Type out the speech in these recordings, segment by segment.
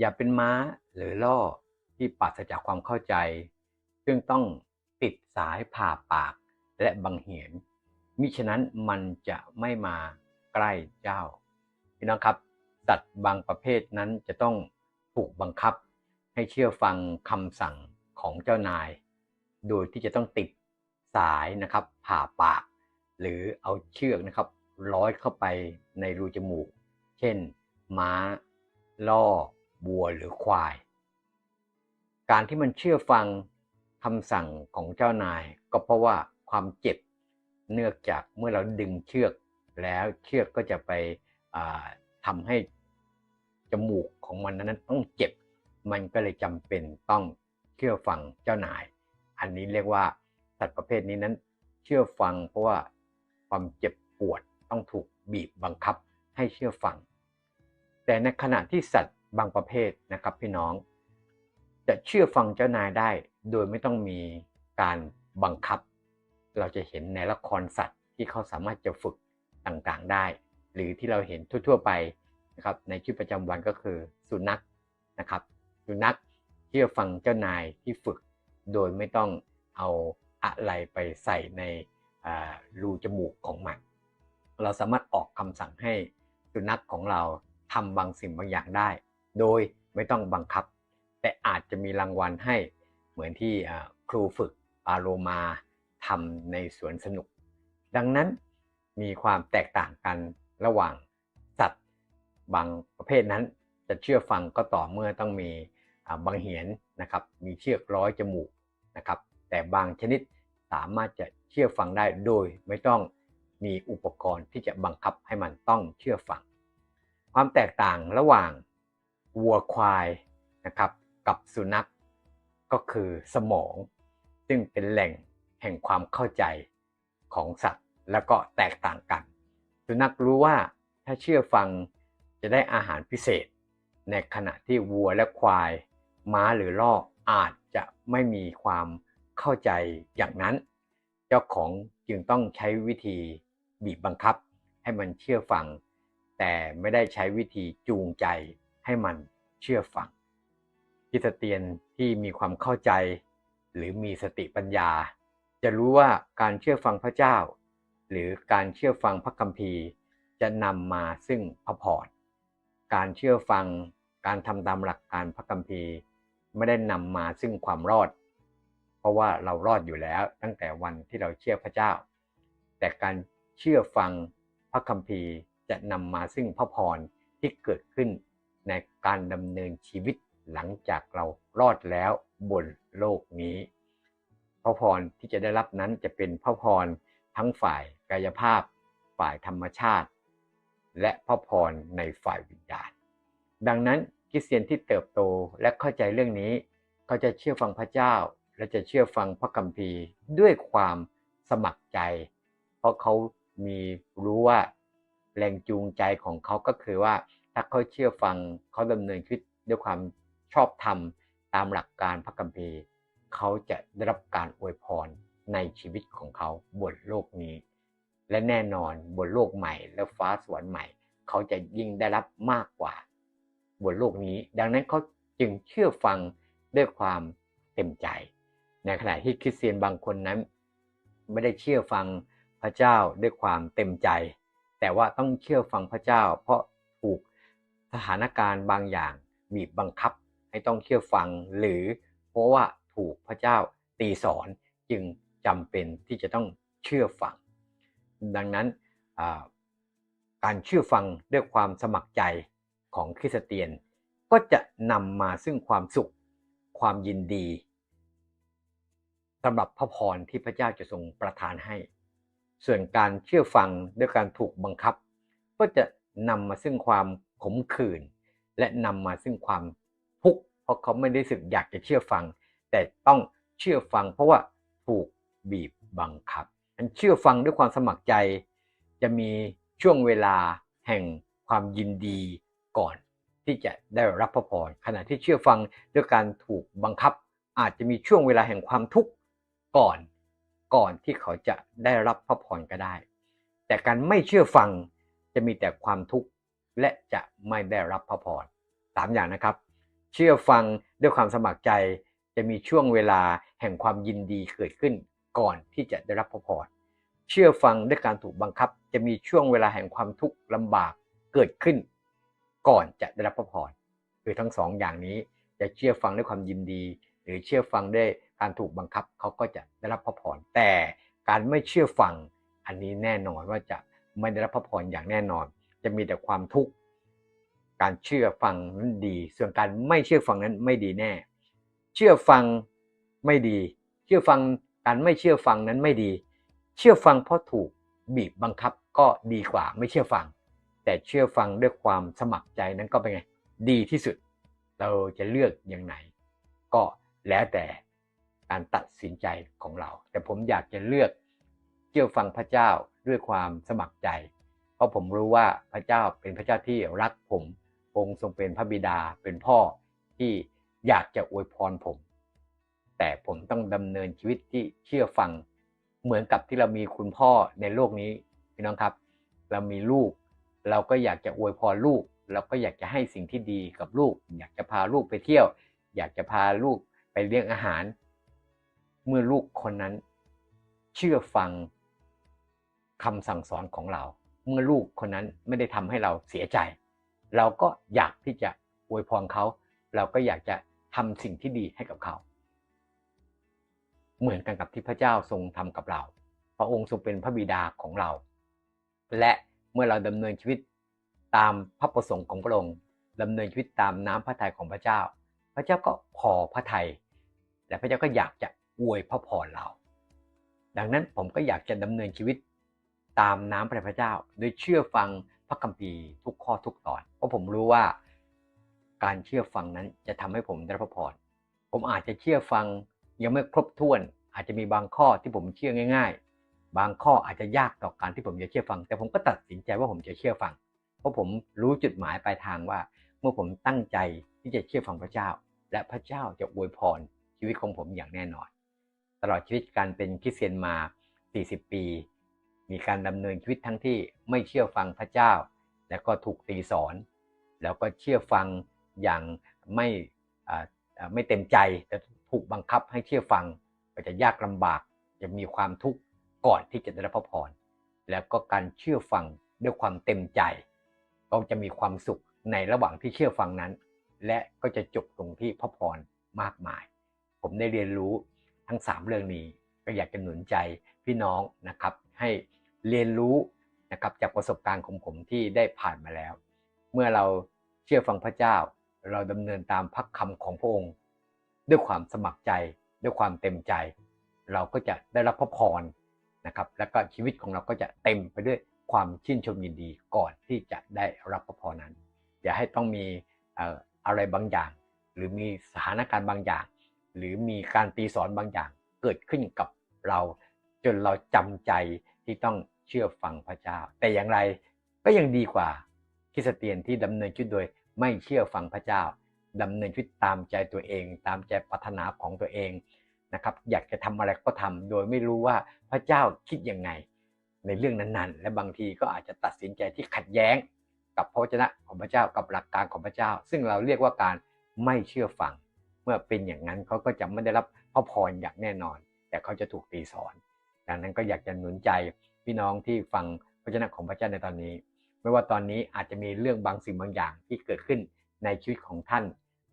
อย่าเป็นม้าหรือล่อที่ปราศจากความเข้าใจ ซึ่งต้องติดสายผ่าปากและบังเหียนมิฉะนั้นมันจะไม่มาใกล้เจ้าพี่น้องครับสัตว์บางประเภทนั้นจะต้องถูกบังคับ ให้เชื่อฟังคำสั่งของเจ้านาย โดยที่จะต้องติดสายนะครับ ผ่าปาก หรือเอาเชือกนะครับ ร้อยเข้าไปในรูจมูก เช่น ม้าล่อ บัวหรือควาย การที่มันเชื่อฟังคำสั่งของเจ้านาย ก็เพราะว่าความเจ็บเนื่องจากเมื่อเราดึงเชือก แล้วเชือกก็จะไปทำให้จมูกของมันนั้นต้องเจ็บ มันก็เลยจำเป็นต้องเชื่อฟังเจ้านาย อันนี้เรียกว่าสัตว์ประเภทนี้นั้นเชื่อฟังเพราะว่าความเจ็บปวดต้องถูกบีบบังคับให้เชื่อฟัง แต่ในขณะที่สัตว์ บางประเภทนะครับพี่น้อง จะเชื่อฟังเจ้านายได้ โดยไม่ต้องมีการบังคับ เราจะเห็นในละครสัตว์ที่เขาสามารถจะฝึกต่างๆได้ หรือที่เราเห็นทั่ว ๆ ไปนะครับในชีวิตประจำวันก็คือสุนัขนะครับสุนัขเชื่อฟังเจ้านายที่ฝึก โดยไม่ต้องเอาอะไรไปใส่ในรูจมูกของมัน เราสามารถออกคำสั่งให้สุนัขของเราทำบางสิ่งบางอย่างได้ โดยไม่ต้องบังคับ แต่อาจจะมีรางวัลให้เหมือนที่ครูฝึกปาโลมาทำในสวนสนุก ดังนั้นมีความแตกต่างกันระหว่างสัตว์บางประเภทนั้นจะเชื่อฟังก็ต่อเมื่อต้องมีบางเหียนนะครับมีเชือกร้อยจมูกนะครับ แต่บางชนิดสามารถจะเชื่อฟังได้โดยไม่ต้องมีอุปกรณ์ที่จะบังคับให้มันต้องเชื่อฟัง ความแตกต่างระหว่าง วัวควายนะครับกับสุนัขก็คือสมอง ซึ่งเป็นแหล่งแห่งความเข้าใจของสัตว์ แล้วก็แตกต่างกัน สุนัขรู้ว่าถ้าเชื่อฟังจะได้อาหารพิเศษ ในขณะที่วัวและควาย ม้าหรือล่ออาจจะไม่มีความเข้าใจอย่างนั้น เจ้าของจึงต้องใช้วิธีบีบบังคับให้มันเชื่อฟัง แต่ไม่ได้ใช้วิธีจูงใจ ให้มันเชื่อฟังคริสเตียนที่มีความเข้าใจ หรือมีสติปัญญา จะรู้ว่าการเชื่อฟังพระเจ้า หรือการเชื่อฟังพระคัมภีร์ จะนำมาซึ่งพระพรการเชื่อฟังการทำตามหลักการพระคัมภีร์ ไม่ได้นำมาซึ่งความรอด เพราะว่าเรารอดอยู่แล้วตั้งแต่วันที่เราเชื่อพระเจ้า แต่การเชื่อฟังพระคัมภีร์จะนำมาซึ่งพระพรที่เกิดขึ้น ในการดำเนินชีวิตหลังจากเรารอดแล้วบนโลกนี้พระพรที่จะได้รับนั้นจะเป็นพระพรทั้งฝ่ายกายภาพ ฝ่ายธรรมชาติ และพระพรในฝ่ายวิญญาณ ดังนั้นคริสเตียนที่เติบโตและเข้าใจเรื่องนี้ เขาจะเชื่อฟังพระเจ้า และจะเชื่อฟังพระคัมภีร์ด้วยความสมัครใจ เพราะเขามีรู้ว่าแรงจูงใจของเขาก็คือว่า ถ้าเขาเชื่อฟังเขาดำเนินชีวิตด้วยความชอบธรรมตามหลักการพระคัมภีร์เขาจะได้รับการอวยพรในชีวิตของเขาบนโลกนี้ และแน่นอนบนโลกใหม่ และฟ้าสวรรค์ใหม่ เขาจะยิ่งได้รับมากกว่า บนโลกนี้ ดังนั้นเขาจึงเชื่อฟังด้วยความเต็มใจ ในขณะที่คริสเตียนบางคนนั้น ไม่ได้เชื่อฟังพระเจ้าด้วยความเต็มใจ แต่ว่าต้องเชื่อฟังพระเจ้า เพราะ สถานการณ์บางอย่างบีบบังคับให้ต้องเชื่อฟัง หรือเพราะว่าถูกพระเจ้าตีสอนจึงจำเป็นที่จะต้องเชื่อฟัง ดังนั้นการเชื่อฟังด้วยความสมัครใจของคริสเตียน ก็จะนำมาซึ่งความสุขความยินดีสำหรับพระพรที่พระเจ้าจะทรงประทานให้ ส่วนการเชื่อฟังด้วยการถูกบังคับ ก็จะนำมาซึ่งความ ขมขื่นและนำมาซึ่งความทุกข์เพราะเขาไม่ได้สึกอยากจะเชื่อฟัง แต่ต้องเชื่อฟัง เพราะว่าถูกบีบบังคับอันเชื่อฟังด้วยความสมัครใจ จะมีช่วงเวลาแห่งความยินดีก่อนที่จะได้รับพระพรขณะที่เชื่อฟังด้วยการถูกบังคับ อาจจะมีช่วงเวลาแห่งความทุกข์ก่อนก่อนที่เขาจะได้รับพระพรก็ได้ แต่การไม่เชื่อฟังจะมีแต่ความทุกข์ และจะไม่ได้รับพระพรสามอย่างนะครับ เชื่อฟังด้วยความสมัครใจจะมีช่วงเวลาแห่งความยินดีเกิดขึ้นก่อนที่จะได้รับพระพรเชื่อฟังด้วยการถูกบังคับ จะมีช่วงเวลาแห่งความทุกข์ลำบากเกิดขึ้น ก่อนจะได้รับพระพรคือทั้งสองอย่างนี้จะเชื่อฟังด้วยความยินดี หรือเชื่อฟังด้วยการถูกบังคับเขาก็จะได้รับพระพรแต่การไม่เชื่อฟังอันนี้แน่นอนว่าจะไม่ได้รับพระพรอย่างแน่นอน จะมีแต่ความทุกข์การเชื่อฟังนั้นดี ส่วนการไม่เชื่อฟังนั้นไม่ดีแน่ เชื่อฟังไม่ดี เชื่อฟังการไม่เชื่อฟังนั้นไม่ดี เชื่อฟังเพราะถูกบีบบังคับก็ดีกว่าไม่เชื่อฟัง แต่เชื่อฟังด้วยความสมัครใจนั้นก็เป็นไงดีที่สุด เราจะเลือกอย่างไหน ก็แล้วแต่การตัดสินใจของเรา แต่ผมอยากจะเลือกเชื่อฟังพระเจ้าด้วยความสมัครใจ เพราะผมรู้ว่าพระเจ้าเป็นพระเจ้าที่รักผมองค์ทรงเป็นพระบิดาเป็นพ่อที่อยากจะอวยพรผม แต่ผมต้องดำเนินชีวิตที่เชื่อฟังเหมือนกับที่เรามีคุณพ่อในโลกนี้พี่น้องครับ เรามีลูก เราก็อยากจะอวยพรลูก เราก็อยากจะให้สิ่งที่ดีกับลูก อยากจะพาลูกไปเที่ยว อยากจะพาลูกไปเลี้ยงอาหาร เมื่อลูกคนนั้นเชื่อฟังคำสั่งสอนของเรา เมื่อลูกคนนั้นไม่ได้ทำให้เราเสียใจ เราก็อยากที่จะอวยพรเขา เราก็อยากจะทำสิ่งที่ดีให้กับเขา เหมือนกันกับที่พระเจ้าทรงทำกับเรา พระองค์ทรงเป็นพระบิดาของเรา และเมื่อเราดำเนินชีวิตตามพระประสงค์ของพระองค์ดำเนินชีวิตตามน้ำพระทัยของพระเจ้า พระเจ้าก็พอพระทัยและพระเจ้าก็อยากจะอวยพระพรเรา ดังนั้นผมก็อยากจะดำเนินชีวิต ตามน้ำพระพระเจ้า โดยเชื่อฟังพระคัมภีร์ทุกข้อทุกตอน เพราะผมรู้ว่าการเชื่อฟังนั้นจะทำให้ผมได้รับพระพรผมอาจจะเชื่อฟังยังไม่ครบถ้วน อาจจะมีบางข้อที่ผมเชื่อง่าย ๆ บางข้ออาจจะยากต่อการที่ผมจะเชื่อฟัง แต่ผมก็ตัดสินใจว่าผมจะเชื่อฟัง เพราะผมรู้จุดหมายปลายทางว่า เมื่อผมตั้งใจที่จะเชื่อฟังพระเจ้า และพระเจ้าจะอวยพรชีวิตของผมอย่างแน่นอน ตลอดชีวิตการเป็นคริสเตียนมา 40 ปี มีการดำเนินชีวิตทั้งที่ไม่เชื่อฟังพระเจ้า และก็ถูกตีสอน แล้วก็เชื่อฟังอย่างไม่ไม่เต็มใจแต่ถูกบังคับให้เชื่อฟังก็จะยากลำบากจะมีความทุกข์ก่อนที่จะได้รับพระพรแล้วก็การเชื่อฟังด้วยความเต็มใจ ก็จะมีความสุขในระหว่างที่เชื่อฟังนั้น และก็จะจบตรงที่พระพรมากมาย ผมได้เรียนรู้ทั้ง 3 เรื่องนี้ก็อยากจะหนุนใจพี่น้องนะครับให้ เรียนรู้นะครับจากประสบการณ์ของผมที่ได้ผ่านมาแล้ว เมื่อเราเชื่อฟังพระเจ้า เราดำเนินตามพักคำของพระองค์ ด้วยความสมัครใจ ด้วยความเต็มใจ เราก็จะได้รับพระพรนะครับ แล้วก็ชีวิตของเราก็จะเต็มไปด้วยความชื่นชมยินดีก่อนที่จะได้รับพระพรนั้น อย่าให้ต้องมีอะไรบางอย่าง หรือมีสถานการณ์บางอย่าง หรือมีการตีสอนบางอย่างเกิดขึ้นกับเรา จนเราจำใจที่ต้อง เชื่อฟังพระเจ้า แต่อย่างไรก็ยังดีกว่าคริสเตียนที่ดำเนินชีวิตโดยไม่เชื่อฟังพระเจ้าดำเนินชีวิตตามใจตัวเอง ตามใจปรารถนาของตัวเองนะครับ อยากจะทำอะไรก็ทำโดยไม่รู้ว่าพระเจ้าคิดยังไง ในเรื่องนั้นๆ และบางทีก็อาจจะตัดสินใจที่ขัดแย้ง กับพระวจนะของพระเจ้ากับหลักการของพระเจ้า ซึ่งเราเรียกว่าการไม่เชื่อฟัง เมื่อเป็นอย่างนั้นเขาก็จะไม่ได้รับพระพรอย่างแน่นอน แต่เขาจะถูกตีสอน ดังนั้นก็อยากจะหนุนใจ พี่น้องที่ฟังพระวจนะของพระเจ้าในตอนนี้ ไม่ว่าตอนนี้อาจจะมีเรื่องบางสิ่งบางอย่างที่เกิดขึ้นในชีวิตของท่าน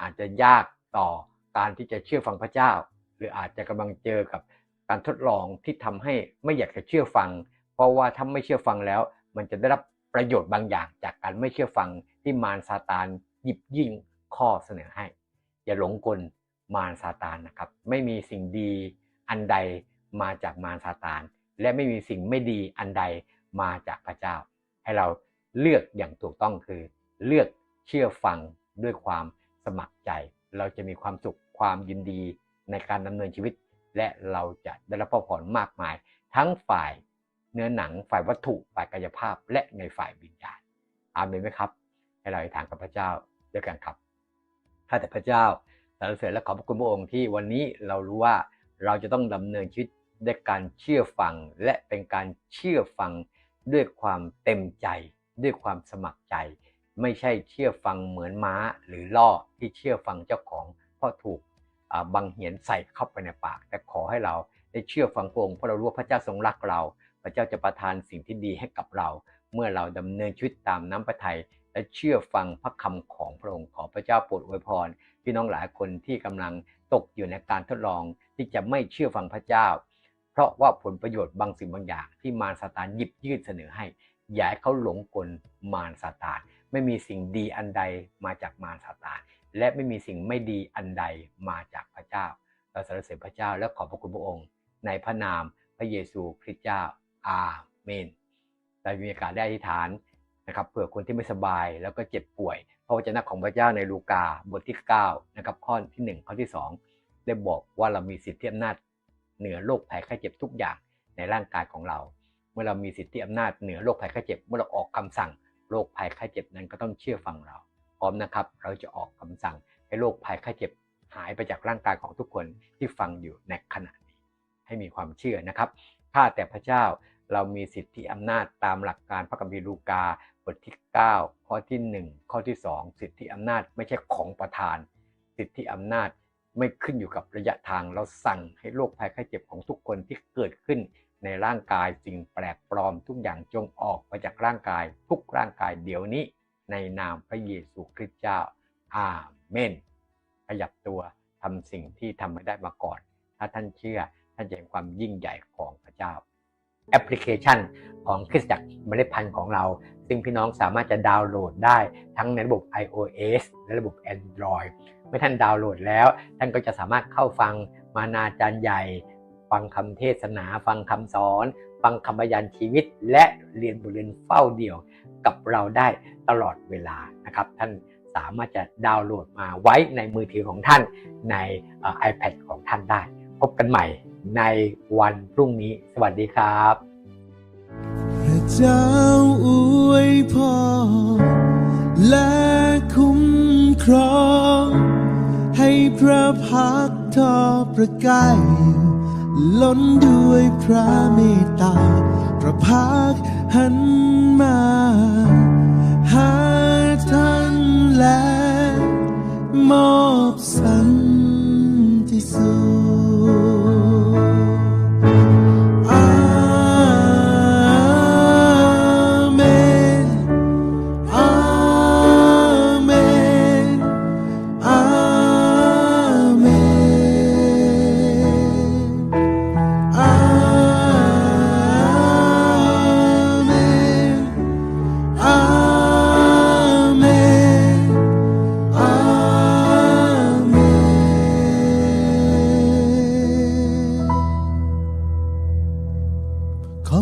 อาจจะยากต่อการที่จะเชื่อฟังพระเจ้า หรืออาจจะกำลังเจอกับการทดลองที่ทำให้ไม่อยากจะเชื่อฟัง เพราะว่าถ้าไม่เชื่อฟังแล้ว มันจะได้รับประโยชน์บางอย่าง จากการไม่เชื่อฟังที่มารซาตานหยิบยิ่งข้อเสนอให้ อย่าหลงกลมารซาตานนะครับ ไม่มีสิ่งดีอันใดมาจากมารซาตาน และไม่มีสิ่งไม่ดีอันใดมาจากพระเจ้า ให้เราเลือกอย่างถูกต้องคือ เลือกเชื่อฟังด้วยความสมัครใจ เราจะมีความสุขความยินดีในการดำเนินชีวิต และเราจะได้รับพระพรมากมาย ทั้งฝ่ายเนื้อหนังฝ่ายวัตถุฝ่ายกายภาพ และในฝ่ายวิญญาณอาเมนไหมครับ ให้เราอธิษฐานกับพระเจ้าด้วยกันครับข้าแต่พระเจ้าสรรเสริญและขอบคุณพระองค์ที่วันนี้เรารู้ว่าเราจะต้องดำเนินชีวิต ด้วยการเชื่อฟังและเป็นการเชื่อฟังด้วยความเต็มใจ ด้วยความสมัครใจ ไม่ใช่เชื่อฟังเหมือนม้าหรือล่อที่เชื่อฟังเจ้าของ เพราะถูกบังเหียนใส่เข้าไปในปาก แต่ขอให้เราได้เชื่อฟังพระองค์เพราะเรารู้ว่าพระเจ้าทรงรักเรา พระเจ้าจะประทานสิ่งที่ดีให้กับเรา เมื่อเราดำเนินชีวิตตามน้ำพระทัยและเชื่อฟังพระคำของพระองค์ขอพระเจ้าโปรดอวยพรพี่น้องหลายคนที่กำลังตกอยู่ในการทดลองที่จะไม่เชื่อฟังพระเจ้า เพราะว่าผลประโยชน์บางสิ่งบางอย่างที่มารซาตานหยิบยื่นเสนอให้ อย่าให้เขาหลงกลมารซาตาน ไม่มีสิ่งดีอันใดมาจากมารซาตาน และไม่มีสิ่งไม่ดีอันใดมาจากพระเจ้า เราสรรเสริญพระเจ้าและขอบพระคุณพระองค์ ในพระนามพระเยซูคริสต์เจ้า อาเมนเรามีโอกาสได้อธิษฐานนะครับเผื่อคนที่ไม่สบายแล้วก็เจ็บป่วย พระวจนะของพระเจ้าในลูกาบทที่9นะครับข้อที่ 1 ข้อที่ 2 ได้บอกว่าเรามีสิทธิอำนาจ เหนือโรคภัยไข้เจ็บทุกอย่างในร่างกายของเรา เมื่อเรามีสิทธิอำนาจเหนือโรคภัยไข้เจ็บ เมื่อเราออกคำสั่งโรคภัยไข้เจ็บนั้นก็ต้องเชื่อฟังเรา พร้อมนะครับ เราจะออกคำสั่งให้โรคภัยไข้เจ็บหายไปจากร่างกายของทุกคนที่ฟังอยู่ในขณะนี้ ให้มีความเชื่อนะครับข้าแต่พระเจ้าเรามีสิทธิอำนาจตามหลักการพระคัมภีร์ลูกาบทที่ 9 ข้อที่ 1 ข้อที่ 2 สิทธิอำนาจไม่ใช่ของประทาน สิทธิอำนาจ ไม่ขึ้นอยู่กับระยะทางเราสั่งให้โรคภัยไข้เจ็บของทุกคนที่เกิดขึ้นในร่างกายสิ่งแปลกปลอมทุกอย่างจงออกไปจากร่างกาย ทุกร่างกายเดี๋ยวนี้ ในนามพระเยซูคริสต์เจ้า อาเมน ขยับตัวทำสิ่งที่ทำไม่ได้มาก่อน ถ้าท่านเชื่อท่านจะเห็นความยิ่งใหญ่ของพระเจ้า แอปพลิเคชันของคริสตจักรเมล็ดพันธุ์ของเรา ซึ่งพี่น้องสามารถจะดาวน์โหลดได้ทั้งในระบบ iOS และระบบ Android มื่อท่านดาวน์โหลดแล้ว ท่านก็จะสามารถเข้าฟังมานาจารย์ใหญ่ ฟังคำเทศนา ฟังคำสอน ฟังคำบรรยานชีวิต และเรียนบทเรียนเฝ้าเดี่ยวกับเราได้ตลอดเวลานะครับ ท่านสามารถจะดาวน์โหลดมาไว้ในมือถือของท่านในเอ่อ iPad ของท่านได้ พบกันใหม่ในวันพรุ่งนี้ สวัสดีครับพระเจ้าอวยพรและคุ้มครอง ให้พระพักทอประกายล้นด้วยพระเมตตา พระพักหันมา หาท่านและมอบสัน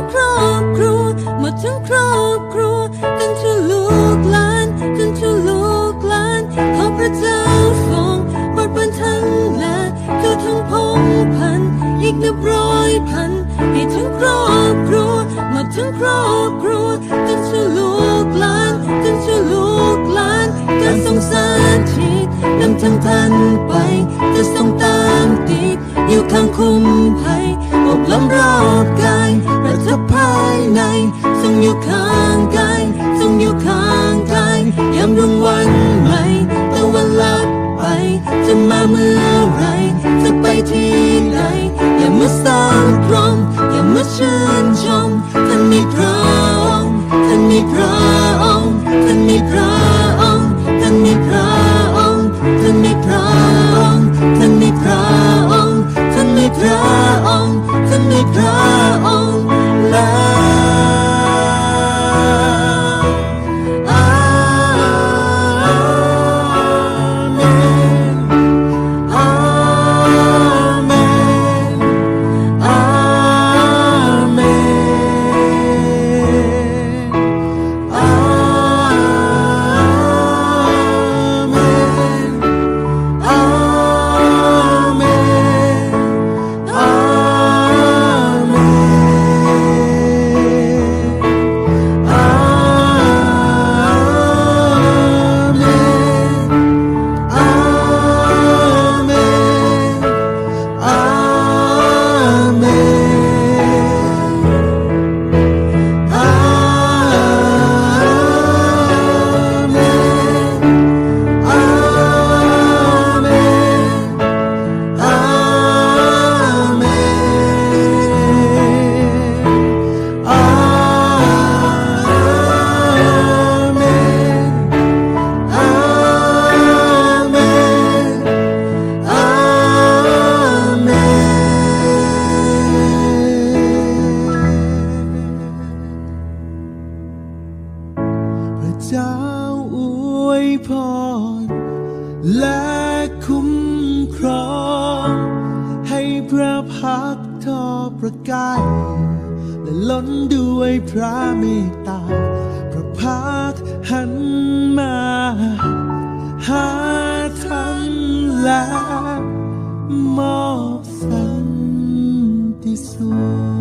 งครอบครัว หมดทั้งครอบครัวจนชั่วลูกหลานจนชั่วลูกหลานข้าพระเจ้าทรงโปรดบันทันและทุกทั้งพงพันอีกนับร้อยพันให้ทั้งครอบครัวหมดทั้งครอบครัวจนชั่วลูกหลานจนชั่วลูกหลานการทรงสถิตนำทางท่านไปจะทรงตามติดอยู่ข้างคุ้มภัยอบล้อมรอบกาย ทับภายในทรงอยู่ข้างกายทรงอยู่ข้างกายยามดวงวันใหม่ตะวันลับไป จะมาเมื่อไร จะไปที่ไหน อย่ามาสร้างพรมอย่ามาชื่นชมท่านมีพระองค์ท่านมีพระองค์ท่านมีพระ ประกายและล้นด้วยพระเมตตา พระพักหันมา หาท่านและมอบสันติสุข